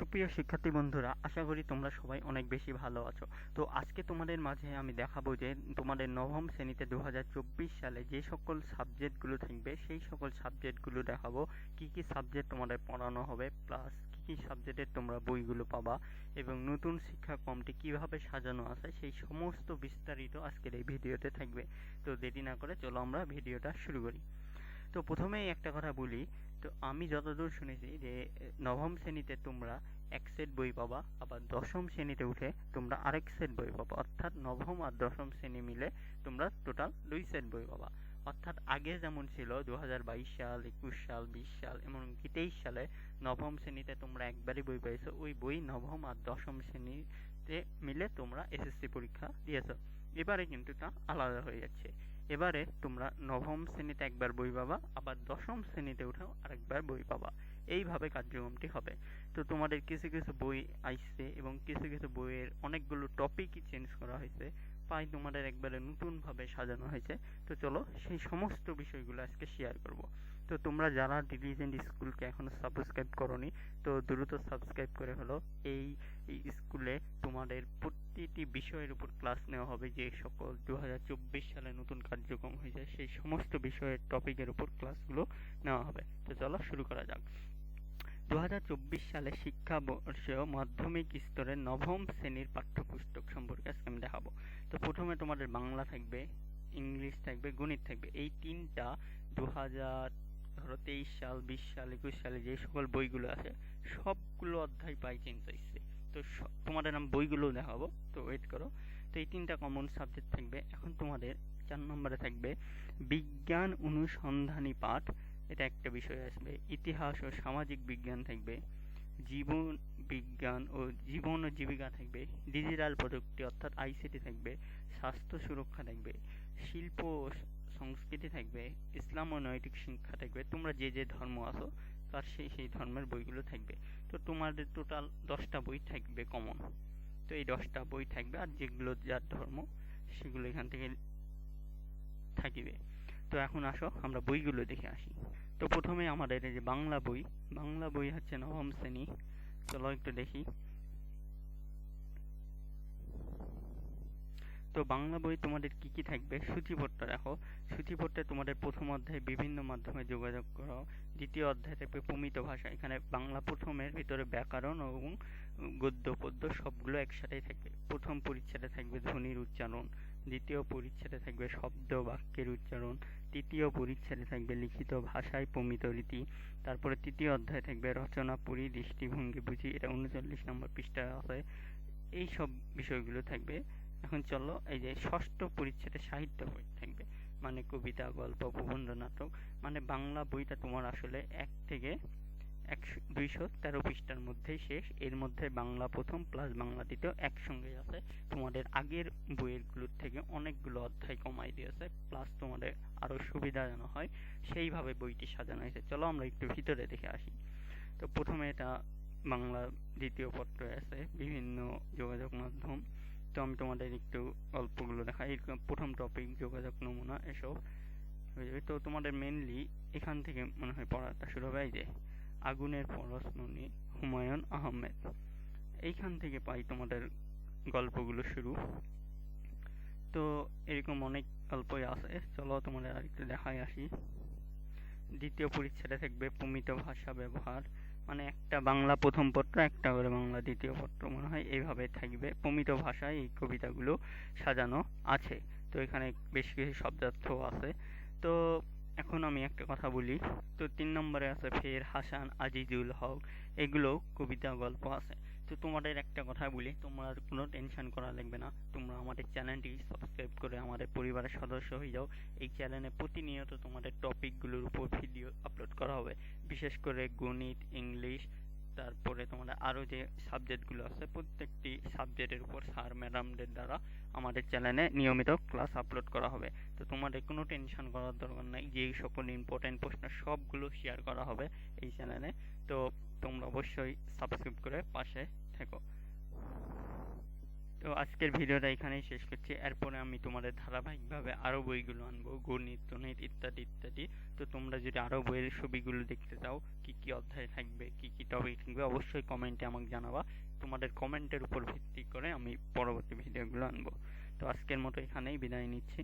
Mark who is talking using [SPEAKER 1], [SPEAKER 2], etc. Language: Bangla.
[SPEAKER 1] সুপ্রিয় শিক্ষার্থী বন্ধুরা, আশা করি তোমরা সবাই অনেক বেশি ভালো আছো। তো আজকে তোমাদের মাঝে আমি দেখাবো যে তোমাদের নবম শ্রেণীতে দু হাজার চব্বিশ সালে যে সকল সাবজেক্টগুলো থাকবে, সেই সকল সাবজেক্টগুলো দেখাবো। কি কি সাবজেক্ট তোমাদের পড়ানো হবে, প্লাস কি কি সাবজেক্টের তোমরা বইগুলো পাবা, এবং নতুন শিক্ষাক্রমটি কীভাবে সাজানো আছে, সেই সমস্ত বিস্তারিত আজকের এই ভিডিওতে থাকবে। তো দেরি না করে চলো আমরা ভিডিওটা শুরু করি। তো প্রথমেই একটা কথা বলি তো আমি যতদূর শুনেছি যে, নবম শ্রেণীতে তোমরা এক সেট বই পাবা, আবার দশম শ্রেণীতে উঠে তোমরা আরেক সেট বই পাবা। অর্থাৎ নবম আর দশম শ্রেণি মিলে তোমরা টোটাল দুই সেট বই পাবা। অর্থাৎ আগে যেমন ছিল দু হাজার বাইশ সাল, একুশ সাল, বিশ সাল, এমনকি তেইশ সালে নবম শ্রেণীতে তোমরা একবারই বই পাইছো, ওই বই নবম আর দশম শ্রেণীতে মিলে তোমরা এসএসসি পরীক্ষা দিয়েছ। এবারে কিন্তু তা আলাদা হয়ে যাচ্ছে। এবারে তোমরা নবম শ্রেণীতে একবার বই পাবা, আবার দশম শ্রেণীতে উঠেও আরেকবার বই পাবা। এইভাবে কার্যক্রমটি হবে। তো তোমাদের কিছু কিছু বই আসছে এবং কিছু কিছু বইয়ের অনেকগুলো টপিকই চেঞ্জ করা হয়েছে, তাই তোমাদের একবারে নতুনভাবে সাজানো হয়েছে। তো চলো সেই সমস্ত বিষয়গুলো আজকে শেয়ার করব। তো তোমরা যারা ডিলিজেন্ট স্কুলকে এখনও সাবস্ক্রাইব করনি, তো দ্রুত সাবস্ক্রাইব করে হলো এই স্কুলে তোমাদের প্রতিটি বিষয়ের উপর ক্লাস নেওয়া হবে যে সকল দু সালে নতুন কার্যক্রম হয়েছে সেই সমস্ত বিষয়ের টপিকের উপর ক্লাসগুলো নেওয়া হবে। তো চলো শুরু করা যাক। দু সালে শিক্ষাবর্ষীয় মাধ্যমিক স্তরের নবম শ্রেণির পাঠ্যপুস্তক সম্পর্কে আজকে আমি দেখাবো। তো প্রথমে তোমাদের বাংলা থাকবে, ইংলিশ থাকবে, গণিত থাকবে। এই তিনটা দু হাজার ধরো তেইশ সাল, বিশ সাল, একুশ সালে যে সকল বইগুলো আছে, সবগুলো অধ্যায় পাই চেঞ্জ হয়েছে তো তোমাদের নাম বইগুলো দেখাবো, তো ওয়েট করো। তো এই তিনটা কমন সাবজেক্ট থাকবে। এখন তোমাদের চার নম্বরে থাকবে বিজ্ঞান অনুসন্ধানী পাঠ। এটা একটা বিষয় আসবে। ইতিহাস ও সামাজিক বিজ্ঞান থাকবে। জীবন বিজ্ঞান ও জীবন ও জীবিকা থাকবে। ডিজিটাল প্রযুক্তি অর্থাৎ আইসিটি থাকবে। স্বাস্থ্য সুরক্ষা থাকবে। শিল্প ও সংস্কৃতি থাকবে। ইসলাম ও নৈতিক শিক্ষা থাকবে। তোমরা যে যে ধর্ম আছো, তার সেই সেই ধর্মের বইগুলো থাকবে। তো তোমাদের টোটাল দশটা বই থাকবে কমন তো এই দশটা বই থাকবে আর যেগুলো যার ধর্ম, সেগুলো এখান থেকে থাকিবে। তো এখন আসো, আমরা বইগুলো দেখে আসি। তো প্রথমে আমাদের এই যে বাংলা বই বাংলা বই হচ্ছে নবম শ্রেণি। চলো একটু দেখি। তো বাংলা বই তোমাদের কি কি থাকবে? সূচিপত্র দেখো। সূচিপত্রে তোমাদের প্রথম অধ্যায়ে বিভিন্ন মাধ্যমে যোগাযোগ করো। দ্বিতীয় অধ্যায় থাকবে প্রমিত ভাষা। এখানে বাংলা প্রথমের ভিতরে ব্যাকরণ এবং গদ্য, পদ্য সবগুলো একসাথেই থাকবে। প্রথম পরিচ্ছেদে থাকবে ধ্বনির উচ্চারণ। দ্বিতীয় পরিচ্ছেদে থাকবে শব্দ, বাক্যের উচ্চারণ। তৃতীয় পরিচ্ছেদে থাকবে লিখিত ভাষায় প্রমিত রীতি। তারপরে তৃতীয় অধ্যায় থাকবে রচনা পরি দৃষ্টিভঙ্গি, বুঝি। এটা উনচল্লিশ নম্বর পৃষ্ঠায় আছে। এই সব বিষয়গুলো থাকবে। এখন চলো, এই যে ষষ্ঠ পরিচ্ছেদে সাহিত্য বই থাকবে। মানে কবিতা, গল্প প্রবন্ধ নাটক মানে বাংলা বইটা তোমার আসলে এক থেকে একশো, দুইশো তেরো পৃষ্ঠার মধ্যেই শেষ। এর মধ্যে বাংলা প্রথম প্লাস বাংলা দ্বিতীয় একসঙ্গে আছে। তোমাদের আগের বইয়েরগুলোর থেকে অনেকগুলো অধ্যায় কমাই দিয়েছে প্লাস তোমাদের আরও সুবিধা যেন হয়, সেইভাবে বইটি সাজানো হয়েছে। চলো আমরা একটু ভিতরে দেখে আসি। তো প্রথমে এটা বাংলা দ্বিতীয় পত্র আছে, বিভিন্ন যোগাযোগ মাধ্যম। তো আমি তোমাদের একটু গল্পগুলো দেখাই। প্রথম টপিক যোগাযোগ নমুনা, এসব। তো তোমাদের মেনলি এখান থেকে মনে হয় পড়াটা শুরু হবে। এই যে, আগুনের পরশমণি হুমায়ুন আহমেদ। এইখান থেকে পাই তোমাদের গল্পগুলো শুরু। তো এরকম অনেক গল্পই আছে। চলো তোমাদের আরেকটু দেখাই আসি। দ্বিতীয় পরিচ্ছেদে থাকবে প্রমিত ভাষা ব্যবহার। মানে একটা বাংলা প্রথম পত্র, একটা করে বাংলা দ্বিতীয় পত্র, মনে হয় এইভাবে থাকবে। প্রমিত ভাষায় এই কবিতাগুলো সাজানো আছে। তো এখানে বেশ কিছু শব্দার্থ আছে। তো এখন আমি একটা কথা বলি। তো তিন নম্বরে আছে, ফের হাসান আজিজুল হক। এগুলো কবিতা গল্প আছে। তো তোমাদের একটা কথা বলি, তোমরা কোনো টেনশন করা লাগবে না। তোমরা আমাদের চ্যানেলটি সাবস্ক্রাইব করে আমাদের পরিবারের সদস্য হয়ে যাও। এই চ্যানেলে প্রতিনিয়ত তোমাদের টপিকগুলোর উপর ভিডিও আপলোড করা হবে। বিশেষ করে গণিত ইংলিশ তারপরে তোমাদের আরও যে সাবজেক্টগুলো আছে, প্রত্যেকটি সাবজেক্টের উপর স্যার ম্যাডামদের দ্বারা আমাদের চ্যানেলে নিয়মিত ক্লাস আপলোড করা হবে। তো তোমাদের কোনো টেনশন করার দরকার নাই, যে সকল ইম্পর্টেন্ট প্রশ্ন সবগুলো শেয়ার করা হবে এই চ্যানেলে তো তোমরা অবশ্যই সাবস্ক্রাইব করে পাশে থেকো। তো আজকের ভিডিওটা এখানেই শেষ করছি। এরপরে আমি তোমাদের ধারাবাহিকভাবে আরও বইগুলো আনব, গণিত টনিত ইত্যাদি ইত্যাদি। তো তোমরা যদি আরও বইয়ের ছবিগুলো দেখতে চাও, কি কি অধ্যায় থাকবে, কি কি টপিক থাকবে, অবশ্যই কমেন্টে আমাকে জানাবা। তোমাদের কমেন্টের উপর ভিত্তি করে আমি পরবর্তী ভিডিওগুলো আনব। তো আজকের মতো এখানেই বিদায় নিচ্ছি।